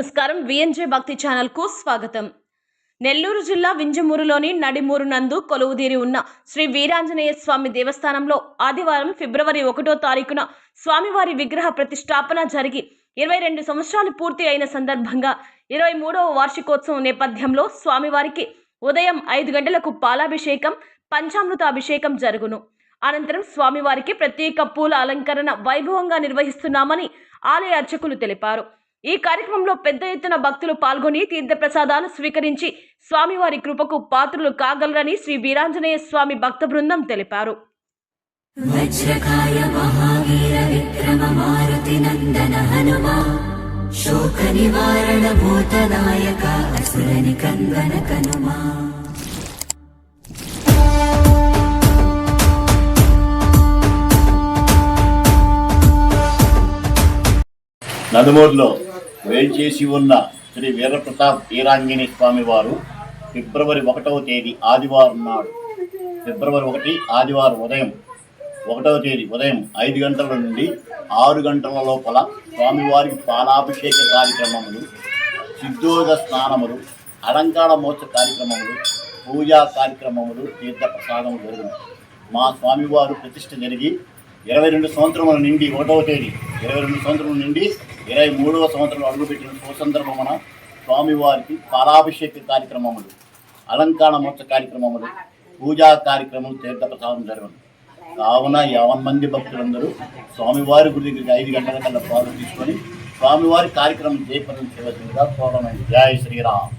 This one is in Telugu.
నమస్కారం. విఎన్జే భక్తి ఛానల్కు స్వాగతం. నెల్లూరు జిల్లా వింజమూరులోని నడిమూరు నందు కొలువుదీరి ఉన్న శ్రీ వీరాంజనేయ స్వామి దేవస్థానంలో ఆదివారం ఫిబ్రవరి ఒకటో తారీఖున స్వామివారి విగ్రహ ప్రతిష్టాపన జరిగి ఇరవై రెండు సంవత్సరాలు పూర్తి అయిన సందర్భంగా ఇరవై మూడవ వార్షికోత్సవం నేపథ్యంలో స్వామివారికి ఉదయం ఐదు గంటలకు పాలాభిషేకం పంచామృత అభిషేకం జరుగును. అనంతరం స్వామివారికి ప్రత్యేక పూల అలంకరణ వైభవంగా నిర్వహిస్తున్నామని ఆలయ అర్చకులు తెలిపారు. ఈ కార్యక్రమంలో పెద్ద ఎత్తున భక్తులు పాల్గొని తీర్థప్రసాదాలు స్వీకరించి స్వామివారి కృపకు పాత్రులు కాగలరని శ్రీ వీరాంజనేయ స్వామి భక్త బృందం తెలిపారు. వజ్రకాయ నందమూరులో వేల్చేసి ఉన్న శ్రీ వీరప్రతాప్ వీరాంజనేయ స్వామి వారు ఫిబ్రవరి ఒకటవ తేదీ ఆదివారం నాడు ఫిబ్రవరి ఒకటి ఆదివారం ఉదయం ఒకటవ తేదీ ఉదయం ఐదు గంటల నుండి ఆరు గంటల లోపల స్వామివారికి పాలాభిషేక కార్యక్రమములు సిద్ధోద స్నానములు అలంకార మోత్స కార్యక్రమములు పూజా కార్యక్రమములు తీర్థ ప్రసాదం జరుగును. మా స్వామివారు ప్రతిష్ట జరిగి ఇరవై రెండు సంవత్సరముల నుండి ఒకటవ తేదీ ఇరవై రెండు సంవత్సరముల నుండి ఇరవై మూడవ సంవత్సరం అడుగుపెట్టిన సుసందర్భమున స్వామివారికి పాలాభిషేక కార్యక్రమములు అలంకార మోక్ష కార్యక్రమములు పూజా కార్యక్రమం తీర్థ ప్రసాదం జరుగును కావున యావన్ మంది భక్తులందరూ స్వామివారి గుడి దగ్గరికి ఐదు గంటల కల్లా పాలు తీసుకొని స్వామివారి కార్యక్రమం జయప్రదం చేయవలసిందిగా కోరమైంది జై శ్రీరామ్.